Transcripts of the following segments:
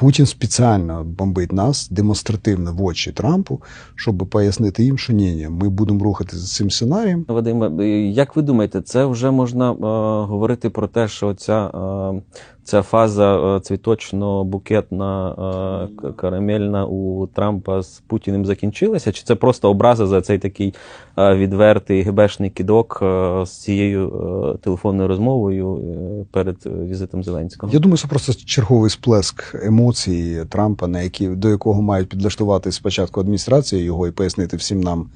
Путін спеціально бомбить нас демонстративно в очі Трампу, щоб пояснити їм, що ні, ні, ми будемо рухатися за цим сценарієм. Вадиме, як ви думаєте, це вже можна е, говорити про те, що ця, е, ця фаза е, цвіточно-букетна, е, карамельна у Трампа з Путіним закінчилася? Чи це просто образа за цей такий е, відвертий гебешний кідок е, з цією е, телефонною розмовою е, перед е, візитом Зеленського? Я думаю, це просто черговий сплеск емоцій Трампа, на які до якого мають підлаштувати спочатку адміністрація його і пояснити всім нам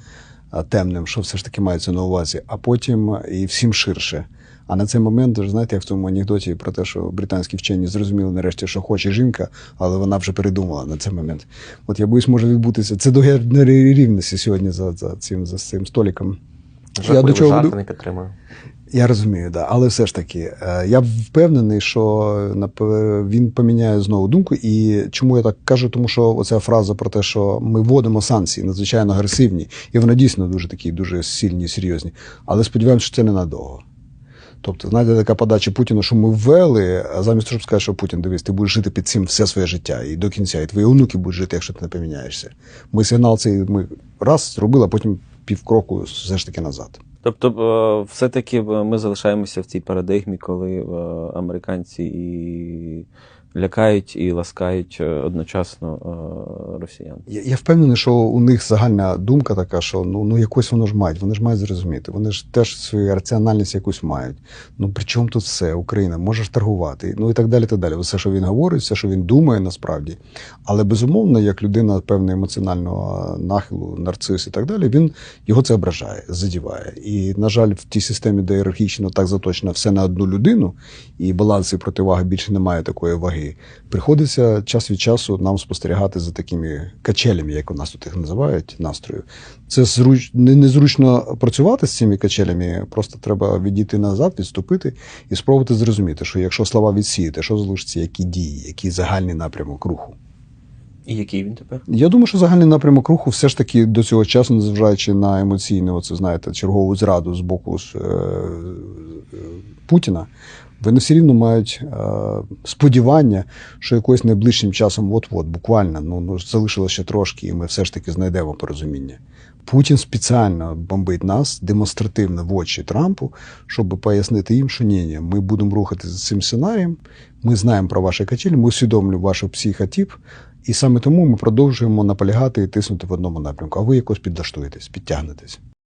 темним, що все ж таки мається на увазі, а потім і всім ширше. А на цей момент, знаєте, як в тому анекдоті про те, що британські вчені зрозуміли нарешті, що хоче жінка, але вона вже передумала на цей момент. От я боюсь, може відбутися. Це до рівності сьогодні за, за цим за цим столиком. Я до чого веду? не підтримую. Я розумію, да. але все ж таки, е, я впевнений, що він поміняє знову думку. І чому я так кажу? Тому що оця фраза про те, що ми вводимо санкції надзвичайно агресивні, і вони дійсно дуже такі, дуже сильні, серйозні. Але сподіваємося, що це ненадовго. Тобто, знаєте, така подача Путіну, що ми ввели, а замість того, щоб сказати, що Путін, дивись, ти будеш жити під цим все своє життя і до кінця, і твої онуки будуть жити, якщо ти не поміняєшся. Ми сигнал цей ми раз зробили, а потім півкроку все ж таки назад. Тобто, е, все-таки е, ми залишаємося в цій парадигмі, коли е, американці і лякають і ласкають е, одночасно е, росіян. Я, я впевнений, що у них загальна думка така, що ну, ну якось воно ж мають, вони ж мають зрозуміти. Вони ж теж свою раціональність якусь мають. Ну при чому тут все? Україна може ж торгувати, ну і так далі. так далі. Все, що він говорить, все, що він думає насправді. Але безумовно, як людина певного емоціонального нахилу, нарцис і так далі, він його це ображає, задіває. І, на жаль, в тій системі, де ієрархічно так заточено все на одну людину, і баланс і противаги більше немає такої ваги. Приходиться час від часу нам спостерігати за такими качелями, як у нас тут їх називають, настрою. Це зруч... незручно працювати з цими качелями, просто треба відійти назад, відступити і спробувати зрозуміти, що якщо слова відсіяти, що залишиться, які дії, який загальний напрямок руху. І який він тепер? Я думаю, що загальний напрямок руху все ж таки до цього часу, незважаючи на емоційну, оце знаєте, чергову зраду з боку е, е, Путіна, вони все рівно мають е, сподівання, що якось найближчим часом, от-от, буквально, ну, ну залишилося ще трошки, і ми все ж таки знайдемо порозуміння. Путін спеціально бомбить нас демонстративно в очі Трампу, щоб пояснити їм, що ні, ні, ми будемо рухатися за цим сценарієм. Ми знаємо про ваші качелі, ми усвідомлюємо вашу психотип, і саме тому ми продовжуємо наполягати і тиснути в одному напрямку. А ви якось підлаштуєтесь, підтягнетесь.